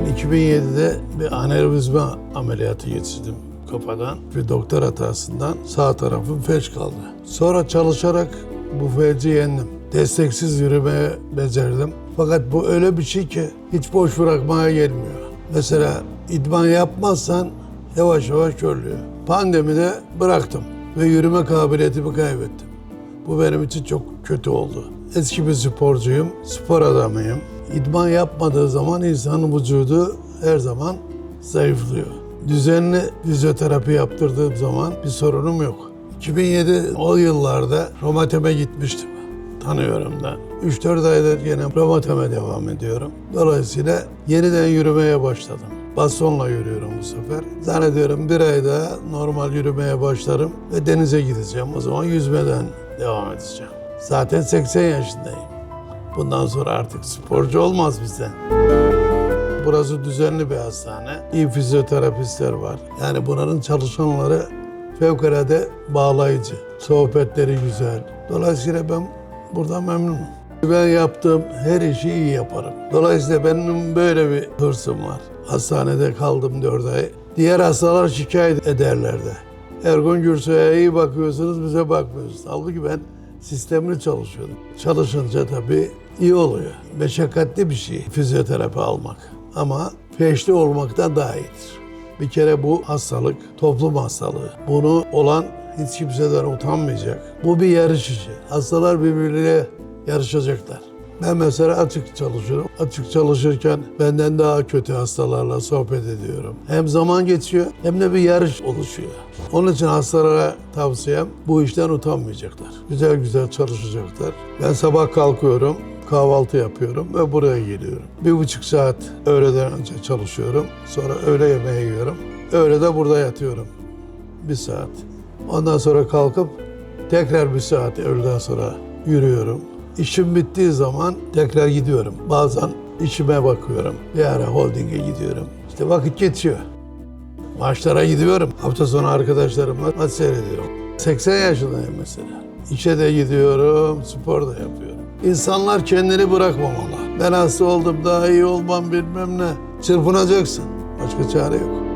Ben 2007'de bir anevrizma ameliyatı geçirdim kafadan. Bir doktor hatasından sağ tarafım felç kaldı. Sonra çalışarak bu felci yendim. Desteksiz yürümeye becerdim. Fakat bu öyle bir şey ki hiç boş bırakmaya gelmiyor. Mesela idman yapmazsan yavaş yavaş körlüyor. Pandemide bıraktım ve yürüme kabiliyetimi kaybettim. Bu benim için çok kötü oldu. Eski bir sporcuyum, spor adamıyım. İdman yapmadığı zaman insanın vücudu her zaman zayıflıyor. Düzenli fizyoterapi yaptırdığım zaman bir sorunum yok. 2007 o yıllarda romateme gitmiştim. Tanıyorum da. 3-4 aydır yine romateme devam ediyorum. Dolayısıyla yeniden yürümeye başladım. Bastonla yürüyorum bu sefer. Zannediyorum bir ay daha normal yürümeye başlarım ve denize gideceğim. O zaman yüzmeden devam edeceğim. Zaten 80 yaşındayım. Bundan sonra artık sporcu olmaz bizden. Burası düzenli bir hastane. İyi fizyoterapistler var. Yani buranın çalışanları fevkalade bağlayıcı. Sohbetleri güzel. Dolayısıyla ben buradan memnunum. Ben yaptığım her işi iyi yaparım. Dolayısıyla benim böyle bir hırsım var. Hastanede kaldım 4 ay. Diğer hastalar şikayet ederlerdi. Ergun Gürsoy'a iyi bakıyorsunuz, bize bakmıyorsunuz. Halbuki ben sistemli çalışıyordum. Çalışınca tabii iyi oluyor. Meşakkatli bir şey fizyoterapi almak. Ama feşli olmaktan daha iyidir. Bir kere bu hastalık toplum hastalığı. Bunu olan hiç kimseden utanmayacak. Bu bir yarış işi. Hastalar birbirleriyle yarışacaklar. Ben mesela açık çalışıyorum. Açık çalışırken benden daha kötü hastalarla sohbet ediyorum. Hem zaman geçiyor hem de bir yarış oluşuyor. Onun için hastalara tavsiyem bu işten utanmayacaklar. Güzel güzel çalışacaklar. Ben sabah kalkıyorum, kahvaltı yapıyorum ve buraya geliyorum. Bir buçuk saat öğleden önce çalışıyorum. Sonra öğle yemeği yiyorum. Öğle de burada yatıyorum. Bir saat. Ondan sonra kalkıp tekrar bir saat öğleden sonra yürüyorum. İşim bittiği zaman tekrar gidiyorum. Bazen işime bakıyorum. Bir ara holdinge gidiyorum. İşte vakit geçiyor. Maçlara gidiyorum. Hafta sonu arkadaşlarımla maç seyrediyorum. 80 yaşındayım mesela. İşe de gidiyorum, spor da yapıyorum. İnsanlar kendini bırakmamalı. Ben hasta oldum, daha iyi olmam bilmem ne. Çırpınacaksın. Başka çare yok.